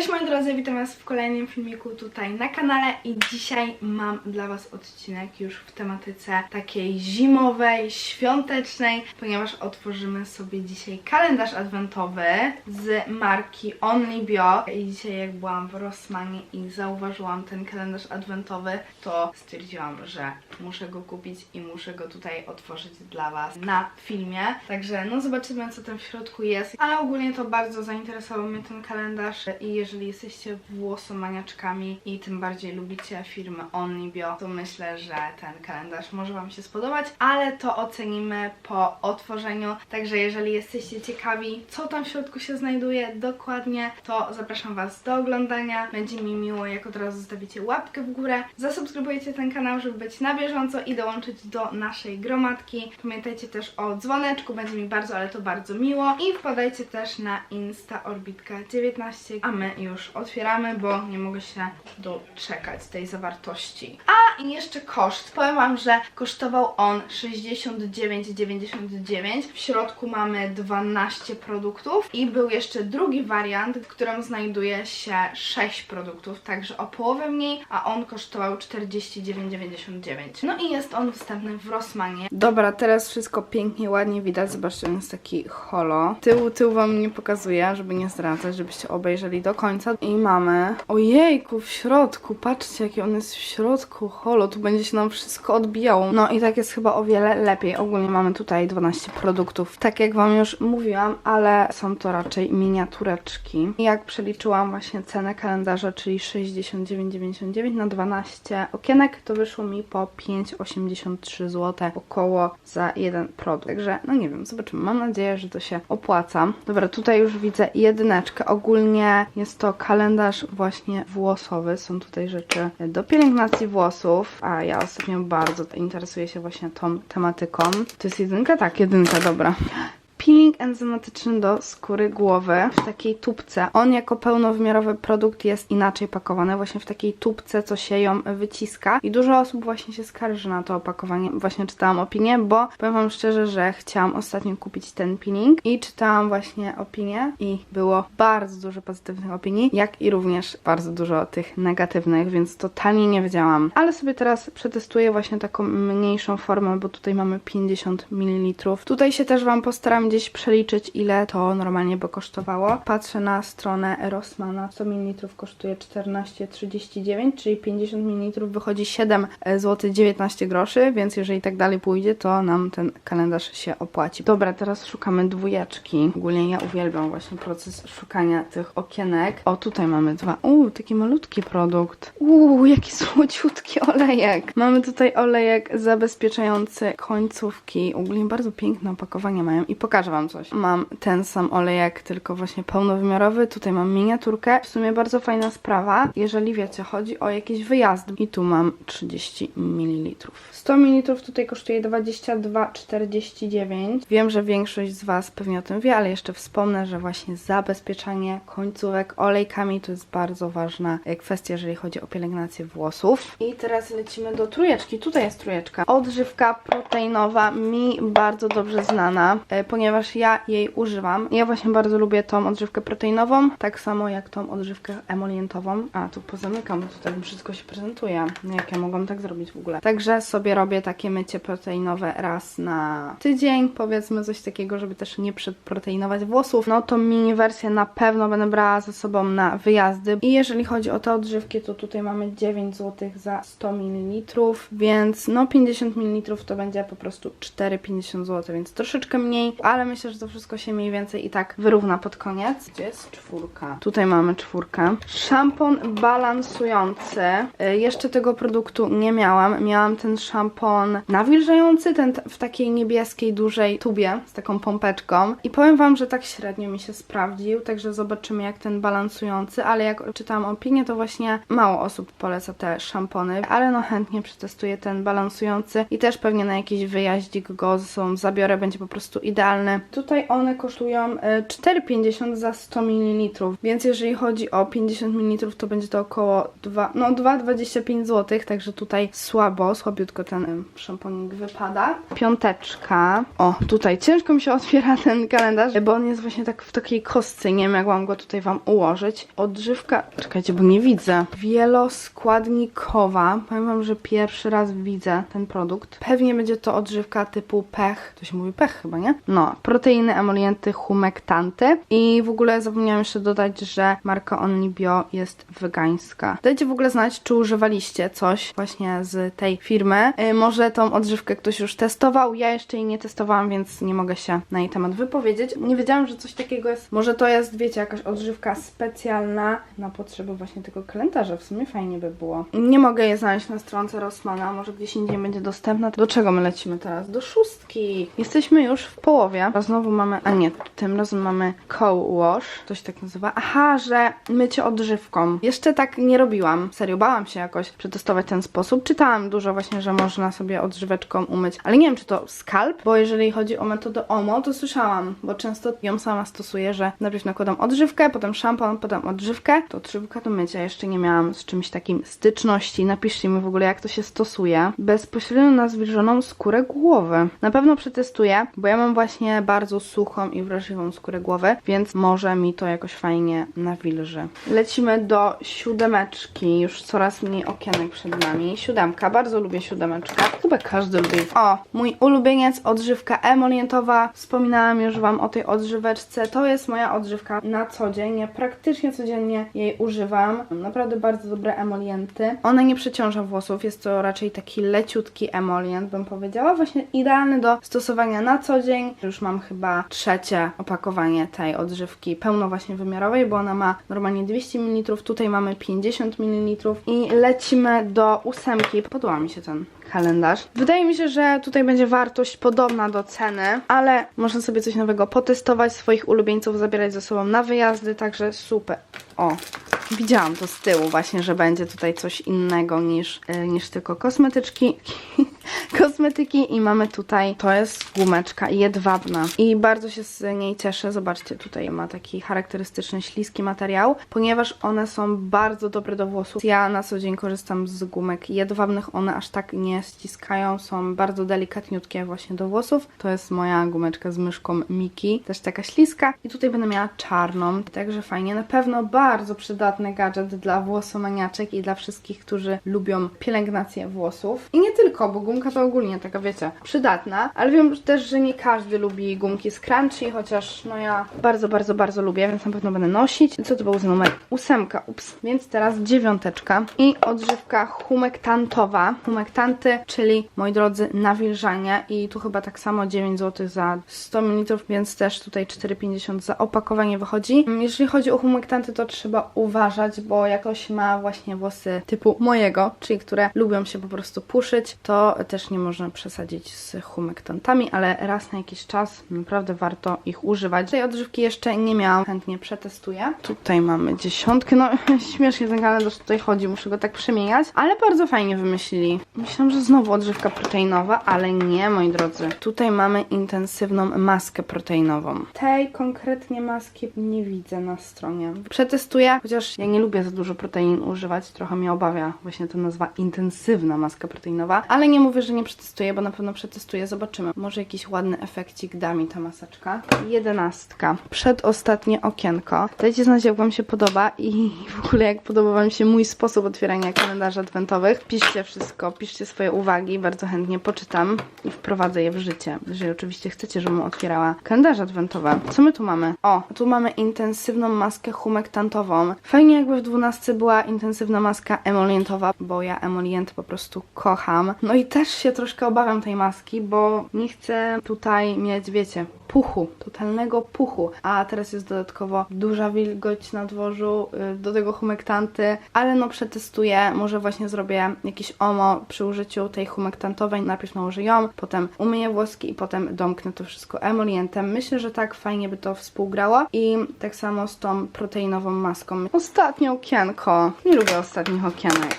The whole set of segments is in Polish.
Cześć moi drodzy, witam was w kolejnym filmiku tutaj na kanale i dzisiaj mam dla was odcinek już w tematyce takiej zimowej, świątecznej, ponieważ otworzymy sobie dzisiaj kalendarz adwentowy z marki Only Bio. I dzisiaj jak byłam w Rossmanie i zauważyłam ten kalendarz adwentowy, to stwierdziłam, że muszę go kupić i muszę go tutaj otworzyć dla was na filmie, także no zobaczymy co tam w środku jest, ale ogólnie to bardzo zainteresował mnie ten kalendarz i jeżeli jesteście włosomaniaczkami i tym bardziej lubicie firmę Onlybio, to myślę, że ten kalendarz może Wam się spodobać, ale to ocenimy po otworzeniu, także jeżeli jesteście ciekawi, co tam w środku się znajduje dokładnie, to zapraszam Was do oglądania. Będzie mi miło, jak od razu zostawicie łapkę w górę, zasubskrybujecie ten kanał, żeby być na bieżąco i dołączyć do naszej gromadki. Pamiętajcie też o dzwoneczku, będzie mi bardzo, ale to bardzo miło i wpadajcie też na Insta Orbitka 19, a my już otwieramy, bo nie mogę się doczekać tej zawartości. A i jeszcze koszt. Powiem Wam, że kosztował on 69,99. W środku mamy 12 produktów i był jeszcze drugi wariant, w którym znajduje się 6 produktów, także o połowę mniej, a on kosztował 49,99. No i jest on dostępny w Rossmanie. Dobra, teraz wszystko pięknie, ładnie widać. Zobaczcie, on jest taki holo. Tył, tył Wam nie pokazuję, żeby nie zdradzać, żebyście obejrzeli do końca. I mamy... Ojejku, w środku, patrzcie jaki on jest w środku, holo, tu będzie się nam wszystko odbijało. No i tak jest chyba o wiele lepiej. Ogólnie mamy tutaj 12 produktów. Tak jak Wam już mówiłam, ale są to raczej miniatureczki. Jak przeliczyłam właśnie cenę kalendarza, czyli 69,99 na 12 okienek, to wyszło mi po 5,83 zł około za jeden produkt. Także, no nie wiem, zobaczymy. Mam nadzieję, że to się opłaca. Dobra, tutaj już widzę jedyneczkę. Ogólnie jest to kalendarz właśnie włosowy. Są tutaj rzeczy do pielęgnacji włosów, a ja ostatnio bardzo interesuję się właśnie tą tematyką. To jest jedynka? Tak, jedynka, dobra peeling enzymatyczny do skóry głowy w takiej tubce. On jako pełnowymiarowy produkt jest inaczej pakowany, właśnie w takiej tubce, co się ją wyciska i dużo osób właśnie się skarży na to opakowanie. Właśnie czytałam opinię, bo powiem Wam szczerze, że chciałam ostatnio kupić ten peeling i czytałam właśnie opinię i było bardzo dużo pozytywnych opinii, jak i również bardzo dużo tych negatywnych, więc totalnie nie wiedziałam. Ale sobie teraz przetestuję właśnie taką mniejszą formę, bo tutaj mamy 50 ml. Tutaj się też Wam postaram gdzieś przeliczyć, ile to normalnie by kosztowało. Patrzę na stronę Rossmana. 100 ml kosztuje 14,39, czyli 50 ml wychodzi 7 zł 19 groszy, więc jeżeli tak dalej pójdzie, to nam ten kalendarz się opłaci. Dobra, teraz szukamy dwójeczki. Ogólnie ja uwielbiam właśnie proces szukania tych okienek. O, tutaj mamy dwa. Uuu, taki malutki produkt. Uuu, jaki słodziutki olejek. Mamy tutaj olejek zabezpieczający końcówki. Ogólnie bardzo piękne opakowanie mają i pokażę Wam coś. Mam ten sam olejek, tylko właśnie pełnowymiarowy. Tutaj mam miniaturkę. W sumie bardzo fajna sprawa, jeżeli wiecie, chodzi o jakieś wyjazdy. I tu mam 30 ml. 100 ml tutaj kosztuje 22,49. Wiem, że większość z Was pewnie o tym wie, ale jeszcze wspomnę, że właśnie zabezpieczanie końcówek olejkami to jest bardzo ważna kwestia, jeżeli chodzi o pielęgnację włosów. I teraz lecimy do trójeczki. Tutaj jest trójeczka. Odżywka proteinowa, mi bardzo dobrze znana, e, ponieważ ja jej używam. Ja właśnie bardzo lubię tą odżywkę proteinową, tak samo jak tą odżywkę emolientową. A, tu pozamykam, bo tutaj wszystko się prezentuje. Jak ja mogłam tak zrobić w ogóle? Także sobie robię takie mycie proteinowe raz na tydzień, powiedzmy coś takiego, żeby też nie przeproteinować włosów. No to mini wersję na pewno będę brała ze sobą na wyjazdy. I jeżeli chodzi o te odżywki, to tutaj mamy 9 zł za 100 ml, więc no 50 ml to będzie po prostu 4,50 zł, więc troszeczkę mniej, ale myślę, że to wszystko się mniej więcej i tak wyrówna pod koniec. Gdzie jest czwórka? Tutaj mamy czwórkę. Szampon balansujący. Y, Jeszcze tego produktu nie miałam. Miałam ten szampon nawilżający, ten w takiej niebieskiej, dużej tubie z taką pompeczką. I powiem Wam, że tak średnio mi się sprawdził, także zobaczymy jak ten balansujący, ale jak czytałam opinię, to właśnie mało osób poleca te szampony, ale no chętnie przetestuję ten balansujący i też pewnie na jakiś wyjaździk go ze sobą zabiorę, będzie po prostu idealny Tutaj one kosztują e, 4,50 za 100 ml, więc jeżeli chodzi o 50 ml, to będzie to około 2, no 2,25 zł, także tutaj słabo, słabiutko ten em, szamponik wypada. Piąteczka. O, tutaj ciężko mi się otwiera ten kalendarz, bo on jest właśnie tak w takiej kostce, nie wiem jak mam go tutaj wam ułożyć. Odżywka, czekajcie, bo nie widzę. Wieloskładnikowa. Powiem wam, że pierwszy raz widzę ten produkt. Pewnie będzie to odżywka typu pech. To się mówi pech chyba, nie? No, proteiny, emolienty, humektanty. I w ogóle zapomniałam jeszcze dodać, że marka Only Bio jest wegańska. Dajcie w ogóle znać, czy używaliście coś właśnie z tej firmy. Y, może tą odżywkę ktoś już testował. Ja jeszcze jej nie testowałam, więc nie mogę się na jej temat wypowiedzieć. Nie wiedziałam, że coś takiego jest. Może to jest, wiecie, jakaś odżywka specjalna na potrzeby właśnie tego kalendarza. W sumie fajnie by było. Nie mogę je znaleźć na stronce Rossmana. Może gdzieś indziej będzie dostępna. Do czego my lecimy teraz? Do szóstki. Jesteśmy już w połowie. A znowu mamy, a nie, tym razem mamy co-wash. To się tak nazywa. Aha, że mycie odżywką. Jeszcze tak nie robiłam. Serio, bałam się jakoś przetestować ten sposób. Czytałam dużo właśnie, że można sobie odżyweczką umyć, ale nie wiem, czy to skalp, bo jeżeli chodzi o metodę OMO, to słyszałam, bo często ją sama stosuję, że najpierw nakładam odżywkę, potem szampon, potem odżywkę. To odżywka do mycia. Jeszcze nie miałam z czymś takim styczności. Napiszcie mi w ogóle, jak to się stosuje. Bezpośrednio na zwilżoną skórę głowy. Na pewno przetestuję, bo ja mam właśnie bardzo suchą i wrażliwą skórę głowy, więc może mi to jakoś fajnie nawilży. Lecimy do siódemeczki. Już coraz mniej okienek przed nami. Siódemka. Bardzo lubię siódemeczkę. Chyba każdy lubi. O, mój ulubieniec, odżywka emolientowa. Wspominałam już Wam o tej odżyweczce. To jest moja odżywka na co dzień. Ja praktycznie codziennie jej używam. Naprawdę bardzo dobre emolienty. Ona nie przeciąża włosów. Jest to raczej taki leciutki emolient, bym powiedziała. Właśnie idealny do stosowania na co dzień. Już mam chyba trzecie opakowanie tej odżywki pełno właśnie wymiarowej, bo ona ma normalnie 200 ml. Tutaj mamy 50 ml. I lecimy do ósemki. Podoba mi się ten kalendarz. Wydaje mi się, że tutaj będzie wartość podobna do ceny, ale można sobie coś nowego potestować, swoich ulubieńców zabierać ze sobą na wyjazdy, także super. O, widziałam to z tyłu właśnie, że będzie tutaj coś innego niż, e, niż tylko kosmetyczki. kosmetyki i mamy tutaj, to jest gumeczka jedwabna i bardzo się z niej cieszę. Zobaczcie, tutaj ma taki charakterystyczny śliski materiał, ponieważ one są bardzo dobre do włosów. Ja na co dzień korzystam z gumek jedwabnych, one aż tak nie ściskają, są bardzo delikatniutkie właśnie do włosów. To jest moja gumeczka z myszką Miki, też taka śliska i tutaj będę miała czarną, także fajnie. Na pewno bardzo gadżet dla włosomaniaczek i dla wszystkich, którzy lubią pielęgnację włosów. I nie tylko, bo gumka to ogólnie taka, wiecie, przydatna, ale wiem też, że nie każdy lubi gumki z crunchy, chociaż no ja bardzo, bardzo, bardzo lubię, więc na pewno będę nosić. Co to był za numer? Ósemka, ups. Więc teraz dziewiąteczka i odżywka humektantowa. Humektanty, czyli, moi drodzy, nawilżanie i tu chyba tak samo 9 zł za 100 ml, więc też tutaj 4,50 za opakowanie wychodzi. Jeżeli chodzi o humektanty, to trzeba uważać, bo jakoś ma właśnie włosy typu mojego, czyli które lubią się po prostu puszyć, to też nie można przesadzić z humektantami, ale raz na jakiś czas naprawdę warto ich używać. Tej odżywki jeszcze nie miałam, chętnie przetestuję. Tutaj mamy dziesiątkę, no śmiesznie ten kalendarz tutaj chodzi, muszę go tak przemieniać, ale bardzo fajnie wymyślili. Myślałam, że znowu odżywka proteinowa, ale nie, moi drodzy. Tutaj mamy intensywną maskę proteinową. Tej konkretnie maski nie widzę na stronie. Przetestuję, chociaż ja nie lubię za dużo protein używać, trochę mnie obawia właśnie ta nazwa intensywna maska proteinowa, ale nie mówię, że nie przetestuję, bo na pewno przetestuję, zobaczymy. Może jakiś ładny efekcik da mi ta maseczka. Jedenastka. Przedostatnie okienko. Dajcie znać, jak Wam się podoba i w ogóle jak podoba Wam się mój sposób otwierania kalendarzy adwentowych. Piszcie wszystko, piszcie swoje uwagi, bardzo chętnie poczytam i wprowadzę je w życie. Jeżeli oczywiście chcecie, żebym otwierała kalendarze adwentowe. Co my tu mamy? O, tu mamy intensywną maskę humektantową. Fajnie jakby w 12 była intensywna maska emolientowa, bo ja emolient po prostu kocham. No i też się troszkę obawiam tej maski, bo nie chcę tutaj mieć, wiecie, puchu, totalnego puchu. A teraz jest dodatkowo duża wilgoć na dworzu, y, do tego humektanty, ale no przetestuję, może właśnie zrobię jakiś omo przy użyciu tej humektantowej, najpierw nałożę ją, potem umyję włoski i potem domknę to wszystko emolientem. Myślę, że tak fajnie by to współgrało i tak samo z tą proteinową maską. Ostatnie okienko. Nie lubię ostatnich okienek.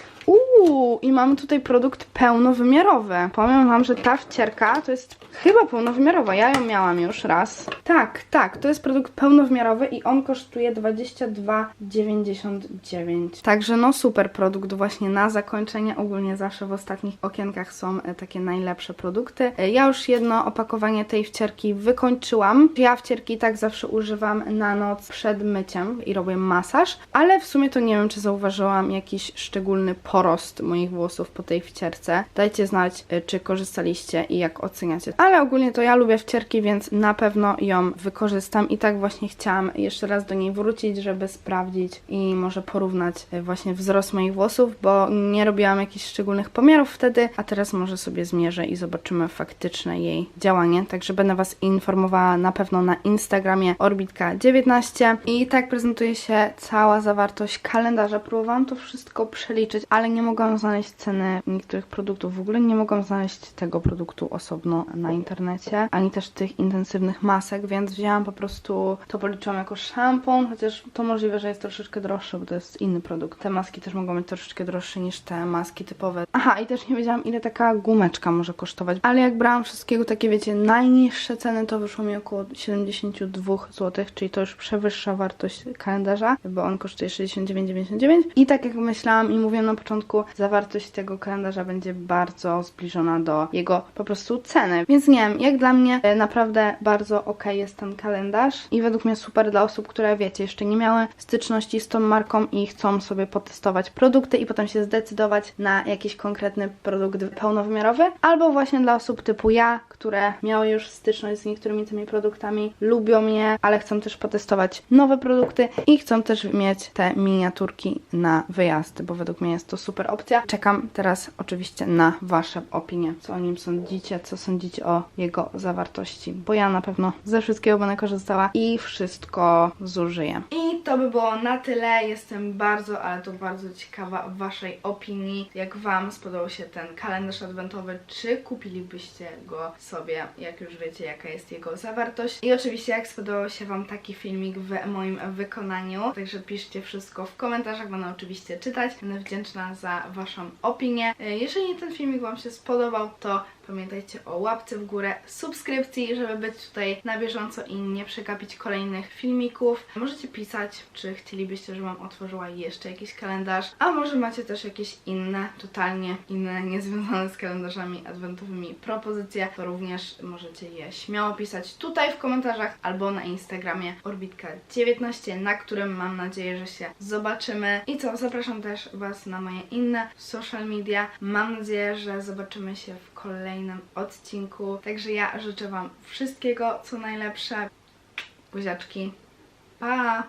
Uuu, i mamy tutaj produkt pełnowymiarowy. Powiem wam, że ta wcierka to jest chyba pełnowymiarowa. Ja ją miałam już raz. Tak, tak, to jest produkt pełnowymiarowy i on kosztuje 22,99. Także no super produkt właśnie na zakończenie. Ogólnie zawsze w ostatnich okienkach są e, takie najlepsze produkty. E, Ja już jedno opakowanie tej wcierki wykończyłam. Ja wcierki tak zawsze używam na noc przed myciem i robię masaż, ale w sumie to nie wiem, czy zauważyłam jakiś szczególny porost moich włosów po tej wcierce. Dajcie znać, y, czy korzystaliście i jak oceniacie. Ale ogólnie to ja lubię wcierki, więc na pewno ją wykorzystam i tak właśnie chciałam jeszcze raz do niej wrócić, żeby sprawdzić i może porównać y, właśnie wzrost moich włosów, bo nie robiłam jakichś szczególnych pomiarów wtedy, a teraz może sobie zmierzę i zobaczymy faktyczne jej działanie. Także będę Was informowała na pewno na Instagramie Orbitka19 i tak prezentuje się cała zawartość kalendarza. Próbowałam to wszystko przeliczyć, ale nie mogłam znaleźć ceny niektórych produktów. W ogóle nie mogłam znaleźć tego produktu osobno na internecie, ani też tych intensywnych masek, więc wzięłam po prostu, to policzyłam jako szampon, chociaż to możliwe, że jest troszeczkę droższe, bo to jest inny produkt. Te maski też mogą być troszeczkę droższe niż te maski typowe. Aha, i też nie wiedziałam, ile taka gumeczka może kosztować, ale jak brałam wszystkiego takie, wiecie, najniższe ceny, to wyszło mi około 72 zł, czyli to już przewyższa wartość kalendarza, bo on kosztuje 69,99 i tak jak myślałam i mówiłam na początku, zawartość tego kalendarza będzie bardzo zbliżona do jego po prostu ceny. Więc nie wiem, jak dla mnie e, naprawdę bardzo ok jest ten kalendarz i według mnie super dla osób, które wiecie, jeszcze nie miały styczności z tą marką i chcą sobie potestować produkty i potem się zdecydować na jakiś konkretny produkt pełnowymiarowy, albo właśnie dla osób typu ja, które miały już styczność z niektórymi tymi produktami, lubią je, ale chcą też potestować nowe produkty i chcą też mieć te miniaturki na wyjazdy, bo według mnie jest to super opcja. Czekam teraz oczywiście na Wasze opinie, co o nim sądzicie, co sądzicie o jego zawartości, bo ja na pewno ze wszystkiego będę korzystała i wszystko zużyję. I to by było na tyle. Jestem bardzo, ale to bardzo ciekawa Waszej opinii. Jak Wam spodobał się ten kalendarz adwentowy, czy kupilibyście go sobie, jak już wiecie, jaka jest jego zawartość. I oczywiście, jak spodobał się Wam taki filmik w moim wykonaniu. Także piszcie wszystko w komentarzach, będę oczywiście czytać. Będę wdzięczna za Waszą opinię. E, Jeżeli ten filmik Wam się spodobał, to pamiętajcie o łapce w górę, subskrypcji, żeby być tutaj na bieżąco i nie przegapić kolejnych filmików. Możecie pisać, czy chcielibyście, żebym otworzyła jeszcze jakiś kalendarz, a może macie też jakieś inne, totalnie inne, niezwiązane z kalendarzami adwentowymi propozycje, to również możecie je śmiało pisać tutaj w komentarzach albo na Instagramie Orbitka19, na którym mam nadzieję, że się zobaczymy. I co, zapraszam też Was na moje inne social media. Mam nadzieję, że zobaczymy się w kolejnym odcinku. Także ja życzę Wam wszystkiego, co najlepsze. Buziaczki. Pa!